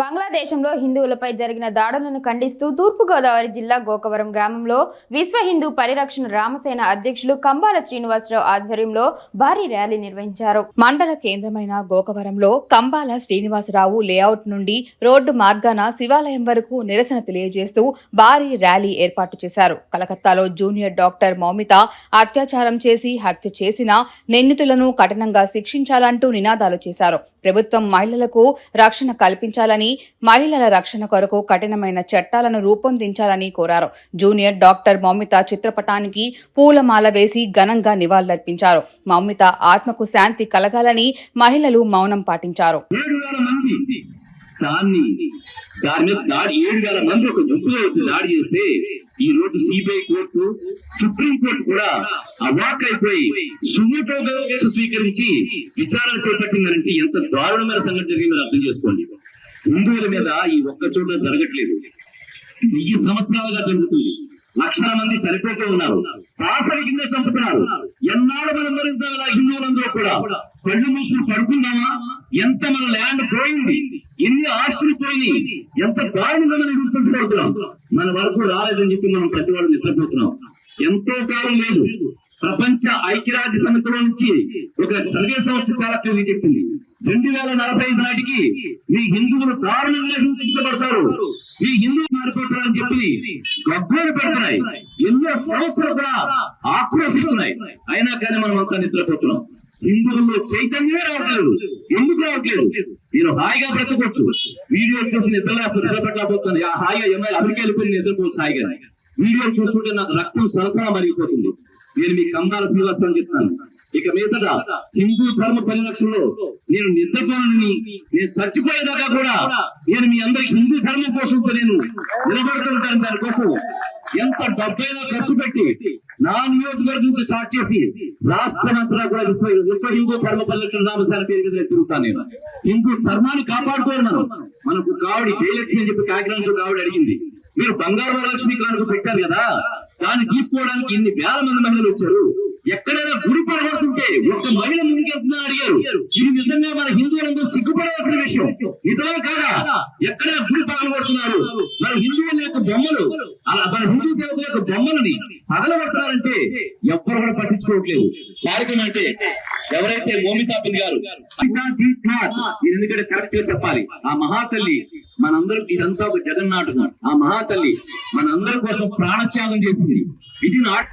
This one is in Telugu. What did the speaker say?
బంగ్లాదేశంలో హిందువులపై జరిగిన దాడులను ఖండిస్తూ తూర్పుగోదావరి జిల్లా గోకవరం గ్రామంలో విశ్వ హిందూ పరిరక్షణ రామసేన అధ్యక్షులు కంబాల శ్రీనివాసరావు ఆధ్వర్యంలో భారీ ర్యాలీ నిర్వహించారు. మండల కేంద్రమైన గోకవరంలో కంబాల శ్రీనివాసరావు లేఅవుట్ నుండి రోడ్డు మార్గాన శివాలయం వరకు నిరసన తెలియజేస్తూ భారీ ర్యాలీ ఏర్పాటు చేశారు. కలకత్తాలో జూనియర్ డాక్టర్ మౌమిత అత్యాచారం చేసి హత్య చేసిన నిందితులను కఠినంగా శిక్షించాలంటూ నినాదాలు చేశారు. ప్రభుత్వం మహిళలకు రక్షణ కల్పించాలని చేయాలని మహిళల రక్షణ కొరకు కఠినమైన చట్టాలను రూపొందించాలని కోరారు. జూనియర్ డాక్టర్ మౌమిత చిత్రపటానికి పూలమాల వేసి ఘనంగా నివాళులర్పించారు. మౌమిత ఆత్మకు శాంతి కలగాలని మహిళలు మౌనం పాటించారు. దాన్ని దాని మీద దాడి ఏడు వేల మంది ఒక గుంపులో వచ్చి దాడి చేస్తే ఈ రోజు సిబిఐ కోర్టు సుప్రీం కోర్టు కూడా అవాక్ అయిపోయి సుమోటో కేసు స్వీకరించి విచారణ చేపట్టిందంటే ఎంత దారుణమైన సంఘటన జరిగిందని అర్థం చేసుకోండి. హిందువుల మీద ఈ ఒక్క చోట జరగట్లేదు. వెయ్యి సంవత్సరాలుగా జరుగుతుంది. లక్షల మంది చనిపోతూ ఉన్నారు. పాసరి కింద చంపుతున్నారు. ఎన్నాళ్ళు మనం మరింత హిందువులందరూ కూడా? కళ్ళు మూసుకుని పడుకున్నామా ఎంత మన ల్యాండ్ పోయింది? ఎన్ని ఆస్తులు పోయినాయి? ఎంత దారుణంగా మనం హింసించబడుతున్నాం మన వరకు రాలేదని చెప్పి మనం ప్రతి వాళ్ళు నిద్రపోతున్నాం. ఎంతో కాలం లేదు. ప్రపంచ ఐక్యరాజ్య సమితిలో నుంచి ఒక సర్వే సంస్థ చాలా క్లియర్ చెప్పింది. రెండు వేల నలభై ఐదు నాటికి మీ హిందువులు దారుణంగా హింసించబడతారు. మీ హిందువులు మారిపోతారని చెప్పి గబ్బోలు పెడుతున్నాయి. ఎన్నో సంస్థలు కూడా ఆక్రోశిస్తున్నాయి. అయినా కానీ మనం అంతా నిద్రపోతున్నాం. హిందువుల్లో చైతన్యమే రావట్లేదు. ఎందుకు రావట్లేదు? నేను హాయిగా బ్రతకొచ్చు. వీడియో చూసి నిద్ర నిద్రపట్టలేకపోతుంది ఆ హాయిగా ఏమైనా అమెరికా వెళ్ళిపోయి నిద్రపోవచ్చు హాయిగా వీడియో చూస్తుంటే నాకు రక్తం సరసరా మరిగిపోతుంది. నేను మీ కంబాల శ్రీవాస్తవం చెప్తాను. ఇక మీదట హిందూ ధర్మ పరిరక్షణలో నేను నిద్రపోనని నేను చచ్చిపోయేదాకా కూడా నేను మీ అందరికి హిందూ ధర్మం కోసం నేను నిలబడుతుంటాను దానికోసం ఎంత డబ్బైనా ఖర్చు పెట్టి నా నియోజకవర్గం నుంచి స్టార్ట్ చేసి రాష్ట్రం అంతటా కూడా విశ్వ విశ్వ హిందూ ధర్మ పరిరక్షణ నామశాల పేరు మీద తిరుగుతాను నేను. హిందూ ధర్మాన్ని కాపాడుకోవాలి మనం. మనకు కావిడి జయలక్ష్మి అని చెప్పి కాకినాడ నుంచి ఒక అడిగింది. మీరు బంగారు వరలక్ష్మి కానుక పెట్టారు కదా. దాన్ని తీసుకోవడానికి ఇన్ని వేల మంది మహిళలు వచ్చారు. ఎక్కడైనా గుడి పడగొడుతుంటే ఒక్క మహిళ ముందుకెళ్తుందా అడిగారు. ఇది నిజంగా మన హిందువులందరూ సిగ్గుపడవలసిన విషయం. నిజమే కాదా? ఎక్కడైనా గుడి పగలగొడుతున్నారు మన హిందువుల యొక్క బొమ్మలు అలా మన హిందూ దేవతల యొక్క బొమ్మలని పగలగొడుతున్నారంటే ఎవ్వరు కూడా పట్టించుకోవట్లేదు. కార్యక్రమం అంటే ఎవరైతే మోమితాబిన్ గారు ఎందుకంటే కరెక్ట్గా చెప్పాలి ఆ మహాతల్లి మనందరం ఇదంతా ఒక జగన్నాటకం ఆ మహాతల్లి మనందరి కోసం ప్రాణత్యాగం చేసింది. ఇది నాట్